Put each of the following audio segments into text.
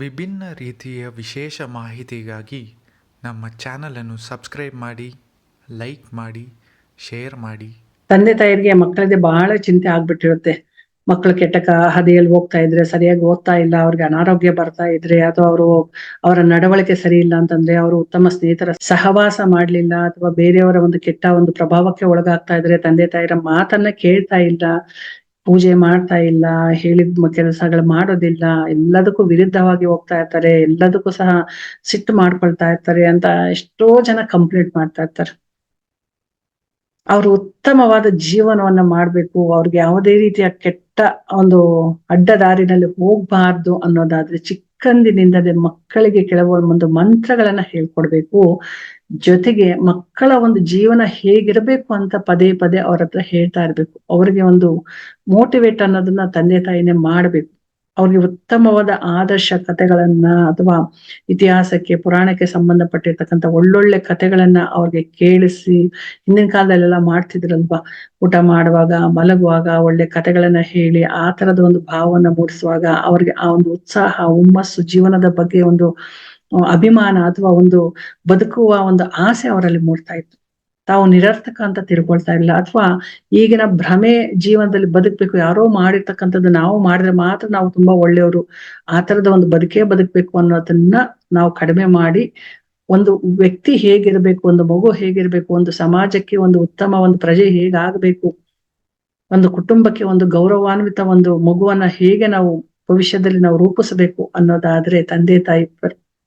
ವಿಭಿನ್ನ ರೀತಿಯ ವಿಶೇಷ ಮಾಹಿತಿಗಾಗಿ ನಮ್ಮ ಚಾನಲನ್ನು ಸಬ್ಸ್ಕ್ರೈಬ್ ಮಾಡಿ, ಲೈಕ್ ಮಾಡಿ, ಶೇರ್ ಮಾಡಿ. ತಂದೆ ತಾಯಿಗೆ ಮಕ್ಕಳದೇ ಬಹಳ ಚಿಂತೆ ಆಗ್ಬಿಟ್ಟಿರುತ್ತೆ. ಮಕ್ಕಳು ಕೆಟ್ಟ ಹಾದಿಯಲ್ಲಿ ಹೋಗ್ತಾ ಇದ್ರೆ, ಸರಿಯಾಗಿ ಓದ್ತಾ ಇಲ್ಲ, ಅವ್ರಿಗೆ ಅನಾರೋಗ್ಯ ಬರ್ತಾ ಇದ್ರೆ, ಅಥವಾ ಅವರು ಅವರ ನಡವಳಿಕೆ ಸರಿ ಇಲ್ಲ ಅಂತಂದ್ರೆ, ಅವರು ಉತ್ತಮ ಸ್ನೇಹಿತರ ಸಹವಾಸ ಮಾಡ್ಲಿಲ್ಲ, ಅಥವಾ ಬೇರೆಯವರ ಒಂದು ಕೆಟ್ಟ ಒಂದು ಪ್ರಭಾವಕ್ಕೆ ಒಳಗಾಗ್ತಾ ಇದ್ರೆ, ತಂದೆ ತಾಯಿರ ಮಾತನ್ನ ಕೇಳ್ತಾ ಇಲ್ಲ ಪೂಜೆ ಮಾಡ್ತಾ ಇಲ್ಲ, ಹೇಳಿದ ಕೆಲಸಗಳು ಮಾಡೋದಿಲ್ಲ, ಎಲ್ಲದಕ್ಕೂ ವಿರುದ್ಧವಾಗಿ ಹೋಗ್ತಾ ಇರ್ತಾರೆ, ಎಲ್ಲದಕ್ಕೂ ಸಹ ಸಿಟ್ಟು ಮಾಡ್ಕೊಳ್ತಾ ಇರ್ತಾರೆ ಅಂತ ಎಷ್ಟೋ ಜನ ಕಂಪ್ಲೇಂಟ್ ಮಾಡ್ತಾ ಇರ್ತಾರೆ. ಅವರು ಉತ್ತಮವಾದ ಜೀವನವನ್ನ ಮಾಡ್ಬೇಕು, ಅವ್ರಿಗೆ ಯಾವುದೇ ರೀತಿಯ ಕೆಟ್ಟ ಒಂದು ಅಡ್ಡ ದಾರಿನಲ್ಲಿ ಹೋಗ್ಬಾರ್ದು ಅನ್ನೋದಾದ್ರೆ ಚಿಕ್ಕಂದಿನಿಂದಲೇ ಮಕ್ಕಳಿಗೆ ಕೆಲವೊಂದು ಮಂತ್ರಗಳನ್ನ ಹೇಳ್ಕೊಡ್ಬೇಕು. ಜೊತೆಗೆ ಮಕ್ಕಳ ಒಂದು ಜೀವನ ಹೇಗಿರಬೇಕು ಅಂತ ಪದೇ ಪದೇ ಅವ್ರ ಹತ್ರ ಹೇಳ್ತಾ ಇರ್ಬೇಕು. ಅವ್ರಿಗೆ ಒಂದು ಮೋಟಿವೇಟ್ ಅನ್ನೋದನ್ನ ತಂದೆ ತಾಯಿನೇ ಮಾಡ್ಬೇಕು. ಅವ್ರಿಗೆ ಉತ್ತಮವಾದ ಆದರ್ಶ ಕಥೆಗಳನ್ನ ಅಥವಾ ಇತಿಹಾಸಕ್ಕೆ, ಪುರಾಣಕ್ಕೆ ಸಂಬಂಧಪಟ್ಟಿರ್ತಕ್ಕಂಥ ಒಳ್ಳೊಳ್ಳೆ ಕಥೆಗಳನ್ನ ಅವ್ರಿಗೆ ಕೇಳಿಸಿ, ಹಿಂದಿನ ಕಾಲದಲ್ಲೆಲ್ಲ ಮಾಡ್ತಿದ್ರಲ್ವಾ? ಊಟ ಮಾಡುವಾಗ, ಮಲಗುವಾಗ ಒಳ್ಳೆ ಕಥೆಗಳನ್ನ ಹೇಳಿ, ಆ ತರದ ಒಂದು ಭಾವವನ್ನು ಮೂಡಿಸುವಾಗ ಅವ್ರಿಗೆ ಆ ಒಂದು ಉತ್ಸಾಹ, ಹುಮ್ಮಸ್ಸು ಜೀವನದ ಬಗ್ಗೆ ಒಂದು ಅಭಿಮಾನ ಅಥವಾ ಒಂದು ಬದುಕುವ ಒಂದು ಆಸೆ ಅವರಲ್ಲಿ ಮೂಡ್ತಾ ಇತ್ತು. ತಾವು ನಿರರ್ಥಕ ಅಂತ ತಿಳ್ಕೊಳ್ತಾ ಇಲ್ಲ. ಅಥವಾ ಈಗಿನ ಭ್ರಮೆ ಜೀವನದಲ್ಲಿ ಬದುಕ್ಬೇಕು, ಯಾರೋ ಮಾಡಿರ್ತಕ್ಕಂಥದ್ದು ನಾವು ಮಾಡಿದ್ರೆ ಮಾತ್ರ ನಾವು ತುಂಬಾ ಒಳ್ಳೆಯವರು. ಆ ತರದ ಒಂದು ಬದುಕೇ ಬದುಕ್ಬೇಕು ಅನ್ನೋದನ್ನ ನಾವು ಕಡಿಮೆ ಮಾಡಿ, ಒಂದು ವ್ಯಕ್ತಿ ಹೇಗಿರ್ಬೇಕು, ಒಂದು ಮಗು ಹೇಗಿರ್ಬೇಕು, ಒಂದು ಸಮಾಜಕ್ಕೆ ಒಂದು ಉತ್ತಮ ಒಂದು ಪ್ರಜೆ ಹೇಗಾಗಬೇಕು, ಒಂದು ಕುಟುಂಬಕ್ಕೆ ಒಂದು ಗೌರವಾನ್ವಿತ ಒಂದು ಮಗುವನ್ನ ಹೇಗೆ ನಾವು ಭವಿಷ್ಯದಲ್ಲಿ ನಾವು ರೂಪಿಸಬೇಕು ಅನ್ನೋದಾದ್ರೆ ತಂದೆ ತಾಯಿ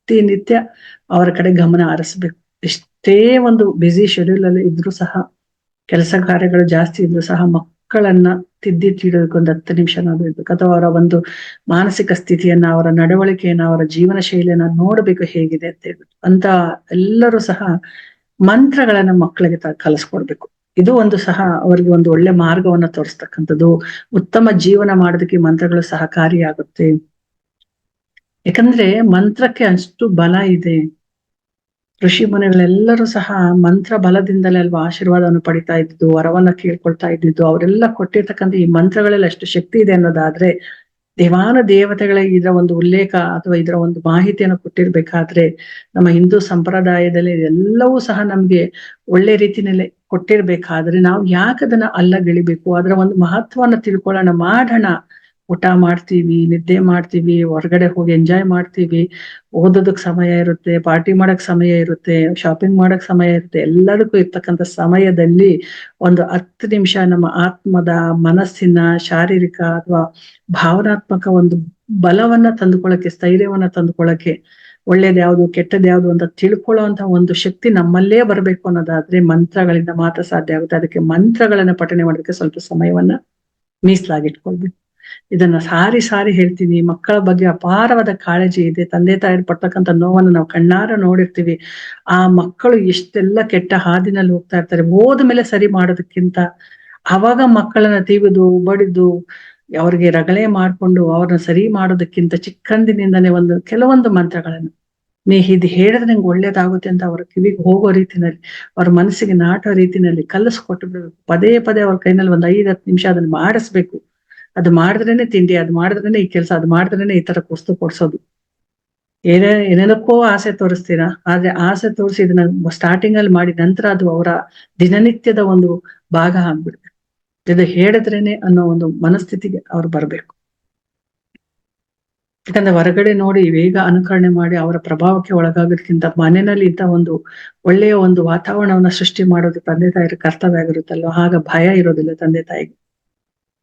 ಪ್ರತಿನಿತ್ಯ ಅವರ ಕಡೆ ಗಮನ ಹರಿಸ್ಬೇಕು. ಎಷ್ಟೇ ಒಂದು ಬ್ಯುಸಿ ಶೆಡ್ಯೂಲ್ ಅಲ್ಲಿ ಇದ್ರೂ ಸಹ, ಕೆಲಸ ಕಾರ್ಯಗಳು ಜಾಸ್ತಿ ಇದ್ರೂ ಸಹ ಮಕ್ಕಳನ್ನ ತಿದ್ದಿ ತಿಳಿಯೋದಕ್ಕೆ ಒಂದು ಹತ್ತು ನಿಮಿಷನಾದ್ರೂ ಇರ್ಬೇಕು. ಅಥವಾ ಅವರ ಒಂದು ಮಾನಸಿಕ ಸ್ಥಿತಿಯನ್ನ, ಅವರ ನಡವಳಿಕೆಯನ್ನ, ಅವರ ಜೀವನ ಶೈಲಿಯನ್ನ ನೋಡ್ಬೇಕು ಹೇಗಿದೆ ಅಂತ ಹೇಳ್ಬಿಟ್ಟು. ಅಂತ ಎಲ್ಲರೂ ಸಹ ಮಂತ್ರಗಳನ್ನ ಮಕ್ಕಳಿಗೆ ಕಲಿಸ್ಕೊಡ್ಬೇಕು. ಇದು ಒಂದು ಸಹ ಅವರಿಗೆ ಒಂದು ಒಳ್ಳೆ ಮಾರ್ಗವನ್ನ ತೋರಿಸ್ತಕ್ಕಂಥದ್ದು. ಉತ್ತಮ ಜೀವನ ಮಾಡೋದಕ್ಕೆ ಮಂತ್ರಗಳು ಸಹಕಾರಿಯಾಗುತ್ತೆ. ಯಾಕಂದ್ರೆ ಮಂತ್ರಕ್ಕೆ ಅಷ್ಟು ಬಲ ಇದೆ. ಋಷಿ ಮುನಿಗಳೆಲ್ಲರೂ ಸಹ ಮಂತ್ರ ಬಲದಿಂದಲೇ ಅಲ್ವಾ ಆಶೀರ್ವಾದವನ್ನು ಪಡಿತಾ ಇದ್ದಿದ್ದು, ವರವನ್ನ ಕೇಳ್ಕೊಳ್ತಾ ಇದ್ದಿದ್ದು, ಅವರೆಲ್ಲ ಕೊಟ್ಟಿರ್ತಕ್ಕಂಥ ಈ ಮಂತ್ರಗಳಲ್ಲಿ ಅಷ್ಟು ಶಕ್ತಿ ಇದೆ ಅನ್ನೋದಾದ್ರೆ ದೇವಾನ ದೇವತೆಗಳ ಇದರ ಒಂದು ಉಲ್ಲೇಖ ಅಥವಾ ಇದರ ಒಂದು ಮಾಹಿತಿಯನ್ನು ಕೊಟ್ಟಿರ್ಬೇಕಾದ್ರೆ ನಮ್ಮ ಹಿಂದೂ ಸಂಪ್ರದಾಯದಲ್ಲಿ ಎಲ್ಲವೂ ಸಹ ನಮ್ಗೆ ಒಳ್ಳೆ ರೀತಿನಲ್ಲಿ ಕೊಟ್ಟಿರ್ಬೇಕಾದ್ರೆ ನಾವು ಯಾಕದನ್ನ ಅಲ್ಲಗಳಿಬೇಕು? ಅದರ ಒಂದು ಮಹತ್ವವನ್ನು ತಿಳ್ಕೊಳ್ಳೋಣ, ಮಾಡೋಣ. ಊಟ ಮಾಡ್ತೀವಿ, ನಿದ್ದೆ ಮಾಡ್ತೀವಿ, ಹೊರಗಡೆ ಹೋಗಿ ಎಂಜಾಯ್ ಮಾಡ್ತೀವಿ. ಓದೋದಕ್ ಸಮಯ ಇರುತ್ತೆ ಪಾರ್ಟಿ ಮಾಡಕ್ ಸಮಯ ಇರುತ್ತೆ ಶಾಪಿಂಗ್ ಮಾಡಕ್ ಸಮಯ ಇರುತ್ತೆ. ಎಲ್ಲದಕ್ಕೂ ಇರ್ತಕ್ಕಂಥ ಸಮಯದಲ್ಲಿ ಒಂದು ಹತ್ತು ನಿಮಿಷ ನಮ್ಮ ಆತ್ಮದ ಮನಸ್ಸಿನ ಶಾರೀರಿಕ ಅಥವಾ ಭಾವನಾತ್ಮಕ ಒಂದು ಬಲವನ್ನ ತಂದುಕೊಳ್ಳಕ್ಕೆ, ಸ್ಥೈರ್ಯವನ್ನ ತಂದುಕೊಳ್ಳಕ್ಕೆ ಒಳ್ಳೇದ್ ಯಾವ್ದು, ಕೆಟ್ಟದ್ ಯಾವ್ದು ಅಂತ ತಿಳ್ಕೊಳ್ಳುವಂತ ಒಂದು ಶಕ್ತಿ ನಮ್ಮಲ್ಲೇ ಬರಬೇಕು ಅನ್ನೋದಾದ್ರೆ ಮಂತ್ರಗಳಿಂದ ಮಾತ್ರ ಸಾಧ್ಯ ಆಗುತ್ತೆ. ಅದಕ್ಕೆ ಮಂತ್ರಗಳನ್ನ ಪಠನೆ ಮಾಡೋದಕ್ಕೆ ಸ್ವಲ್ಪ ಸಮಯವನ್ನ ಮೀಸಲಾಗಿಟ್ಕೊಳ್ಬೇಕು. ಇದನ್ನ ಸಾರಿ ಸಾರಿ ಹೇಳ್ತೀನಿ. ಮಕ್ಕಳ ಬಗ್ಗೆ ಅಪಾರವಾದ ಕಾಳಜಿ ಇದೆ. ತಂದೆ ತಾಯಿ ಪಡ್ತಕ್ಕಂಥ ನೋವನ್ನು ನಾವು ಕಣ್ಣಾರ ನೋಡಿರ್ತೀವಿ. ಆ ಮಕ್ಕಳು ಎಷ್ಟೆಲ್ಲ ಕೆಟ್ಟ ಹಾದಿನಲ್ಲಿ ಹೋಗ್ತಾ ಇರ್ತಾರೆ. ಹೋದ ಮೇಲೆ ಸರಿ ಮಾಡೋದಕ್ಕಿಂತ ಅವಾಗ ಮಕ್ಕಳನ್ನ ತೀವಿದು, ಬಡಿದು, ಅವ್ರಿಗೆ ರಗಳೆ ಮಾಡ್ಕೊಂಡು ಅವ್ರನ್ನ ಸರಿ ಮಾಡೋದಕ್ಕಿಂತ ಚಿಕ್ಕಂದಿನಿಂದನೇ ಒಂದು ಕೆಲವೊಂದು ಮಂತ್ರಗಳನ್ನು. ನೀ ಇದು ಹೇಳಿದ್ರೆ ನಿಂಗೆ ಒಳ್ಳೇದಾಗುತ್ತೆ ಅಂತ ಅವ್ರ ಕಿವಿಗೆ ಹೋಗೋ ರೀತಿನಲ್ಲಿ, ಅವ್ರ ಮನಸ್ಸಿಗೆ ನಾಟೋ ರೀತಿನಲ್ಲಿ ಕಲಿಸ್ಕೊಟ್ಟು ಬಿಡಬೇಕು ಪದೇ ಪದೇ ಅವ್ರ ಕೈನಲ್ಲಿ ಒಂದು ಐದ್ ಹತ್ತು ನಿಮಿಷ ಅದನ್ನ ಮಾಡಿಸ್ಬೇಕು. ಅದು ಮಾಡಿದ್ರೇನೆ ತಿಂಡಿ, ಅದು ಮಾಡಿದ್ರೇನೆ ಈ ಕೆಲಸ, ಅದು ಮಾಡಿದ್ರೇನೆ ಈ ತರ ವಸ್ತು ಕೊಡ್ಸೋದು ಏನೇ, ಏನೇನಕ್ಕೋ ಆಸೆ ತೋರಿಸ್ತೀರಾ? ಆದ್ರೆ ಆಸೆ ತೋರಿಸಿ ಇದನ್ನ ಸ್ಟಾರ್ಟಿಂಗ್ ಅಲ್ಲಿ ಮಾಡಿ ನಂತರ ಅದು ಅವರ ದಿನನಿತ್ಯದ ಒಂದು ಭಾಗ ಆಗ್ಬಿಡುತ್ತೆ. ಇದು ಹೇಳಿದ್ರೇನೆ ಅನ್ನೋ ಒಂದು ಮನಸ್ಥಿತಿಗೆ ಅವ್ರು ಬರ್ಬೇಕು. ಯಾಕಂದ್ರೆ ಹೊರಗಡೆ ನೋಡಿ ವೇಗ ಅನುಕರಣೆ ಮಾಡಿ ಅವರ ಪ್ರಭಾವಕ್ಕೆ ಒಳಗಾಗೋದಕ್ಕಿಂತ ಮನೆಯಲ್ಲಿ ಇದ್ದ ಒಂದು ಒಳ್ಳೆಯ ಒಂದು ವಾತಾವರಣವನ್ನ ಸೃಷ್ಟಿ ಮಾಡೋದು ತಂದೆ ತಾಯಿರ ಕರ್ತವ್ಯ ಆಗಿರುತ್ತಲ್ವ? ಆಗ ಭಯ ಇರೋದಿಲ್ಲ ತಂದೆ ತಾಯಿಗೆ.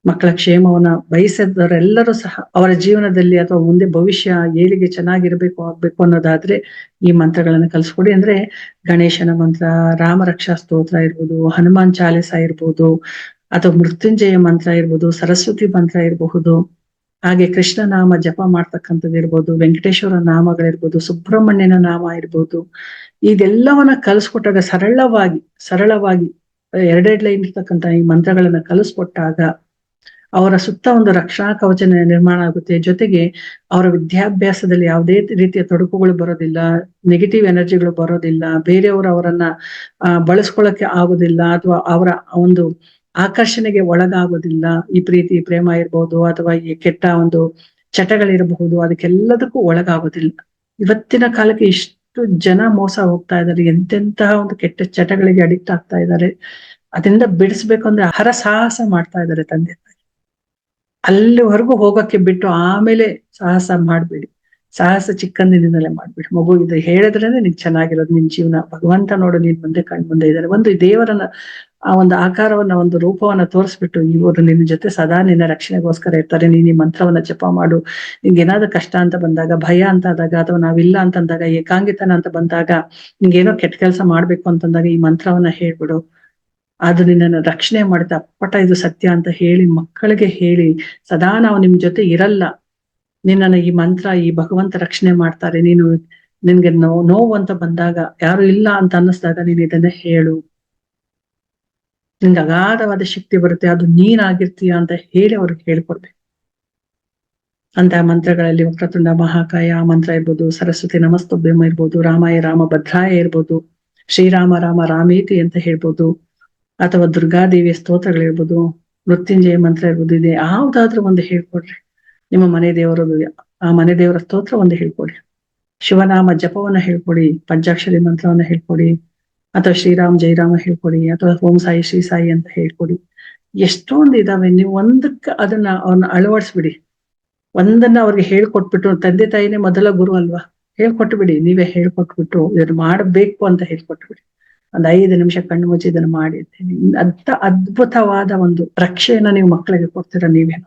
ಮಕ್ಕಳ ಕ್ಷೇಮವನ್ನ ಬಯಸಿದವರೆಲ್ಲರೂ ಸಹ ಅವರ ಜೀವನದಲ್ಲಿ ಅಥವಾ ಮುಂದೆ ಭವಿಷ್ಯ ಏಳಿಗೆ ಚೆನ್ನಾಗಿರ್ಬೇಕು, ಆಗ್ಬೇಕು ಅನ್ನೋದಾದ್ರೆ ಈ ಮಂತ್ರಗಳನ್ನ ಕಲಿಸ್ಕೊಡಿ. ಅಂದ್ರೆ ಗಣೇಶನ ಮಂತ್ರ, ರಾಮ ರಕ್ಷಾ ಸ್ತೋತ್ರ ಇರ್ಬೋದು, ಹನುಮಾನ್ ಚಾಲಿಸ ಇರ್ಬೋದು, ಅಥವಾ ಮೃತ್ಯುಂಜಯ ಮಂತ್ರ ಇರ್ಬೋದು, ಸರಸ್ವತಿ ಮಂತ್ರ ಇರಬಹುದು, ಹಾಗೆ ಕೃಷ್ಣ ನಾಮ ಜಪ ಮಾಡ್ತಕ್ಕಂಥದ್ದು ಇರ್ಬೋದು, ವೆಂಕಟೇಶ್ವರ ನಾಮಗಳಿರ್ಬೋದು, ಸುಬ್ರಹ್ಮಣ್ಯನ ನಾಮ ಇರ್ಬೋದು. ಇದೆಲ್ಲವನ್ನ ಕಲಿಸ್ಕೊಟ್ಟಾಗ ಸರಳವಾಗಿ ಸರಳವಾಗಿ ಎರಡೆರಡು ಲೈನ್ ಇರ್ತಕ್ಕಂಥ ಈ ಮಂತ್ರಗಳನ್ನ ಕಲಿಸ್ಕೊಟ್ಟಾಗ ಅವರ ಸುತ್ತ ಒಂದು ರಕ್ಷಣಾ ಕವಚ ನಿರ್ಮಾಣ ಆಗುತ್ತೆ. ಜೊತೆಗೆ ಅವರ ವಿದ್ಯಾಭ್ಯಾಸದಲ್ಲಿ ಯಾವುದೇ ರೀತಿಯ ತೊಡಕುಗಳು ಬರೋದಿಲ್ಲ ನೆಗೆಟಿವ್ ಎನರ್ಜಿಗಳು ಬರೋದಿಲ್ಲ, ಬೇರೆಯವರು ಅವರನ್ನ ಬಳಸ್ಕೊಳ್ಳಕ್ಕೆ ಆಗೋದಿಲ್ಲ ಅಥವಾ ಅವರ ಒಂದು ಆಕರ್ಷಣೆಗೆ ಒಳಗಾಗೋದಿಲ್ಲ. ಈ ಪ್ರೀತಿ ಪ್ರೇಮ ಇರ್ಬೋದು ಅಥವಾ ಈ ಕೆಟ್ಟ ಒಂದು ಚಟಗಳಿರಬಹುದು, ಅದಕ್ಕೆಲ್ಲದಕ್ಕೂ ಒಳಗಾಗೋದಿಲ್ಲ. ಇವತ್ತಿನ ಕಾಲಕ್ಕೆ ಇಷ್ಟು ಜನ ಮೋಸ ಹೋಗ್ತಾ ಇದ್ದಾರೆ, ಎಂತೆಂತಹ ಒಂದು ಕೆಟ್ಟ ಚಟಗಳಿಗೆ ಅಡಿಕ್ಟ್ ಆಗ್ತಾ ಇದ್ದಾರೆ. ಅದರಿಂದ ಬಿಡಿಸ್ಬೇಕು ಅಂದ್ರೆ ಹರಸಾಹಸ ಮಾಡ್ತಾ ಇದ್ದಾರೆ ತಂದೆ ಅಲ್ಲಿವರೆಗೂ ಹೋಗಕ್ಕೆ ಬಿಟ್ಟು ಆಮೇಲೆ ಸಾಹಸ ಮಾಡ್ಬೇಡಿ. ಸಾಹಸ ಚಿಕ್ಕಂದಿನಿಂದಲೇ ಮಾಡ್ಬಿಡಿ. ಮಗು ಇದು ಹೇಳಿದ್ರೇನೆ ನಿನ್ ಚೆನ್ನಾಗಿರೋದು. ನಿನ್ ಜೀವನ ಭಗವಂತ ನೋಡು, ನೀನ್ ಮುಂದೆ ಕಣ್ ಮುಂದೆ ಇದ್ದಾರೆ. ಒಂದು ದೇವರನ್ನ, ಆ ಒಂದು ಆಕಾರವನ್ನ, ಒಂದು ರೂಪವನ್ನ ತೋರಿಸ್ಬಿಟ್ಟು ಇವರು ನಿನ್ನ ಜೊತೆ ಸದಾ ನಿನ್ನ ರಕ್ಷಣೆಗೋಸ್ಕರ ಇರ್ತಾರೆ. ನೀನ್ ಈ ಮಂತ್ರವನ್ನ ಜಪ ಮಾಡು. ನಿಂಗೆ ಏನಾದ್ರು ಕಷ್ಟ ಅಂತ ಬಂದಾಗ, ಭಯ ಅಂತ ಆದಾಗ ಅಥವಾ ನಾವಿಲ್ಲ ಅಂತಂದಾಗ ಏಕಾಂಗಿತನ ಅಂತ ಬಂದಾಗ ನಿಂಗೇನೋ ಕೆಟ್ಟ ಕೆಲಸ ಮಾಡ್ಬೇಕು ಅಂತಂದಾಗ ಈ ಮಂತ್ರವನ್ನ ಹೇಳ್ಬಿಡು. ಅದು ನಿನ್ನನ್ನು ರಕ್ಷಣೆ ಮಾಡುತ್ತೆ ಅಪ್ಪಟ ಇದು ಸತ್ಯ ಅಂತ ಹೇಳಿ ಮಕ್ಕಳಿಗೆ ಹೇಳಿ, ಸದಾ ನಾವು ನಿಮ್ ಜೊತೆ ಇರಲ್ಲ. ನಿನ್ನನ್ನು ಈ ಮಂತ್ರ, ಈ ಭಗವಂತ ರಕ್ಷಣೆ ಮಾಡ್ತಾರೆ. ನೀನು ನಿನ್ಗೆ ನೋ, ನೋವು ಅಂತ ಬಂದಾಗ, ಯಾರು ಇಲ್ಲ ಅಂತ ಅನ್ನಿಸ್ದಾಗ ನೀನು ಇದನ್ನ ಹೇಳು. ನಿನ್ಗೆ ಅಗಾಧವಾದ ಶಕ್ತಿ ಬರುತ್ತೆ. ಅದು ನೀನಾಗಿರ್ತೀಯ ಅಂತ ಹೇಳಿ ಅವ್ರಿಗೆ ಹೇಳ್ಕೊಡ್ಬೇಕು. ಅಂತ ಮಂತ್ರಗಳಲ್ಲಿ ವಕ್ರತುಂಡ, ಮಹಾಕಾಯ ಮಂತ್ರ ಇರ್ಬೋದು, ಸರಸ್ವತಿ ನಮಸ್ತೋಭ್ಯಮ ಇರ್ಬೋದು, ರಾಮಾಯ ರಾಮ ಭದ್ರಾಯ ಇರ್ಬೋದು, ಶ್ರೀರಾಮ ರಾಮ ರಾಮೇತಿ ಅಂತ ಹೇಳ್ಬೋದು. ಅಥವಾ ದುರ್ಗಾದೇವಿಯ ಸ್ತೋತ್ರಗಳಿರ್ಬೋದು ಮೃತ್ಯುಂಜಯ ಮಂತ್ರ ಇರ್ಬೋದು, ಇದೆ ಯಾವ್ದಾದ್ರೂ ಒಂದು ಹೇಳ್ಕೊಡ್ರಿ. ನಿಮ್ಮ ಮನೆ ದೇವರದು ಆ ಮನೆ ದೇವರ ಸ್ತೋತ್ರ ಒಂದು ಹೇಳ್ಕೊಡಿ. ಶಿವನಾಮ ಜಪವನ್ನ ಹೇಳ್ಕೊಡಿ, ಪಂಚಾಕ್ಷರಿ ಮಂತ್ರವನ್ನ ಹೇಳ್ಕೊಡಿ, ಅಥವಾ ಶ್ರೀರಾಮ್ ಜೈರಾಮ ಹೇಳ್ಕೊಡಿ, ಅಥವಾ ಓಂ ಸಾಯಿ ಶ್ರೀ ಸಾಯಿ ಅಂತ ಹೇಳ್ಕೊಡಿ. ಎಷ್ಟೊಂದು ಇದಾವೆ, ನೀವು ಒಂದಕ್ಕೆ ಅದನ್ನ ಅವ್ರನ್ನ ಅಳವಡಿಸ್ಬಿಡಿ. ಒಂದನ್ನ ಅವ್ರಿಗೆ ಹೇಳ್ಕೊಟ್ಬಿಟ್ಟು, ತಂದೆ ತಾಯಿನೇ ಮೊದಲ ಗುರು ಅಲ್ವಾ? ಹೇಳ್ಕೊಟ್ಬಿಡಿ, ನೀವೇ ಹೇಳ್ಕೊಟ್ಬಿಟ್ಟು, ಇದನ್ನ ಮಾಡಬೇಕು ಅಂತ ಹೇಳ್ಕೊಟ್ಬಿಡಿ. ಒಂದ್ ಐದು ನಿಮಿಷ ಕಣ್ಣು ಮುಚ್ಚಿ ಇದನ್ನು ಮಾಡಿರ್ತೀನಿ. ಅಂತ ಅದ್ಭುತವಾದ ಒಂದು ರಕ್ಷೆಯನ್ನ ನೀವು ಮಕ್ಕಳಿಗೆ ಕೊಡ್ತೀರ ನೀವೇನು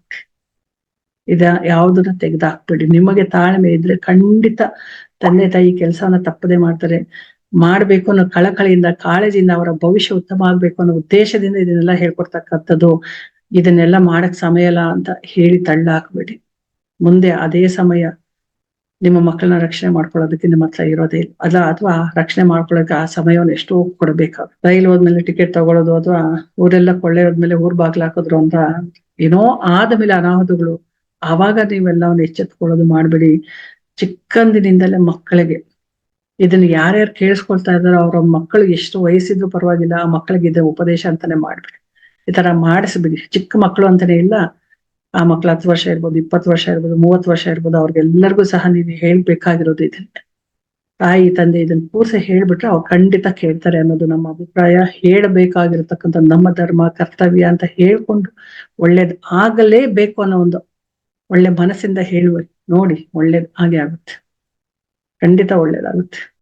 ಇದ ಯಾವ್ದನ್ನ ತೆಗೆದಾಕ್ಬೇಡಿ. ನಿಮಗೆ ತಾಳ್ಮೆ ಇದ್ರೆ ಖಂಡಿತ ತಂದೆ ತಾಯಿ ಕೆಲಸವನ್ನ ತಪ್ಪದೆ ಮಾಡ್ತಾರೆ. ಮಾಡ್ಬೇಕು ಅನ್ನೋ ಕಳಕಳಿಯಿಂದ, ಕಾಳಜಿಯಿಂದ ಅವರ ಭವಿಷ್ಯ ಉತ್ತಮ ಆಗ್ಬೇಕು ಅನ್ನೋ ಉದ್ದೇಶದಿಂದ ಇದನ್ನೆಲ್ಲ ಹೇಳ್ಕೊಡ್ತಕ್ಕಂಥದ್ದು, ಇದನ್ನೆಲ್ಲ ಮಾಡಕ್ ಸಮಯ ಇಲ್ಲ ಅಂತ ಹೇಳಿ ತಳ್ಳಾಕ್ಬೇಡಿ. ಮುಂದೆ ಅದೇ ಸಮಯ ನಿಮ್ಮ ಮಕ್ಕಳನ್ನ ರಕ್ಷಣೆ ಮಾಡ್ಕೊಳ್ಳೋದಕ್ಕೆ ನಿಮ್ಮ ಹತ್ರ ಇರೋದೇ ಇಲ್ಲ. ಅಲ್ಲ ಅಥವಾ ರಕ್ಷಣೆ ಮಾಡ್ಕೊಳ್ಳೋಕೆ ಆ ಸಮಯವನ್ನು ಎಷ್ಟೋ ಕೊಡ್ಬೇಕಾಗುತ್ತೆ. ರೈಲ್ ಹೋದ್ಮೇಲೆ ಟಿಕೆಟ್ ತಗೊಳ್ಳೋದು ಅಥವಾ ಊರೆಲ್ಲ ಕೊಳ್ಳೆ ಹೋದ್ಮೇಲೆ ಊರ್ ಬಾಗ್ಲ ಹಾಕಿದ್ರು ಅಂತ ಏನೋ ಆದ್ಮೇಲೆ ಅನಾಹುತಗಳು. ಆವಾಗ ನೀವೆಲ್ಲವನ್ನು ಎಚ್ಚೆತ್ಕೊಳ್ಳೋದು ಮಾಡ್ಬೇಡಿ. ಚಿಕ್ಕಂದಿನಿಂದಲೇ ಮಕ್ಕಳಿಗೆ. ಇದನ್ನ ಯಾರ್ಯಾರು ಕೇಳಿಸ್ಕೊಳ್ತಾ ಇದಾರೋ ಅವ್ರ ಮಕ್ಕಳು ಎಷ್ಟು ವಯಸ್ಸಿದ್ರು ಪರವಾಗಿಲ್ಲ ಆ ಮಕ್ಕಳಿಗೆ ಇದ್ರೆ ಉಪದೇಶ ಅಂತಾನೆ ಮಾಡ್ಬೇಡಿ. ಈ ತರ ಮಾಡಿಸ್ಬಿಡಿ. ಚಿಕ್ಕ ಮಕ್ಕಳು ಅಂತಾನೆ ಇಲ್ಲ. ಆ ಮಕ್ಳು ಹತ್ತು ವರ್ಷ ಇರ್ಬೋದು, ಇಪ್ಪತ್ತು ವರ್ಷ ಇರ್ಬೋದು, ಮೂವತ್ತು ವರ್ಷ ಇರ್ಬೋದು, ಅವ್ರಿಗೆಲ್ಲರಿಗೂ ಸಹ ನೀವು ಹೇಳ್ಬೇಕಾಗಿರೋದು ಇದೆ ತಾಯಿ, ತಂದೆ ಇದನ್ನ ಪೂರ್ತಿ ಹೇಳ್ಬಿಟ್ರೆ ಅವ್ರು ಖಂಡಿತ ಕೇಳ್ತಾರೆ ಅನ್ನೋದು ನಮ್ಮ ಅಭಿಪ್ರಾಯ. ಹೇಳಬೇಕಾಗಿರತಕ್ಕಂಥ ನಮ್ಮ ಧರ್ಮ, ಕರ್ತವ್ಯ ಅಂತ ಹೇಳ್ಕೊಂಡು ಒಳ್ಳೇದ್ ಆಗಲೇಬೇಕು ಅನ್ನೋ ಒಂದು ಒಳ್ಳೆ ಮನಸ್ಸಿಂದ ಹೇಳುವ ನೋಡಿ ಒಳ್ಳೇದ್ ಹಾಗೆ ಆಗುತ್ತೆ. ಖಂಡಿತ ಒಳ್ಳೇದಾಗುತ್ತೆ.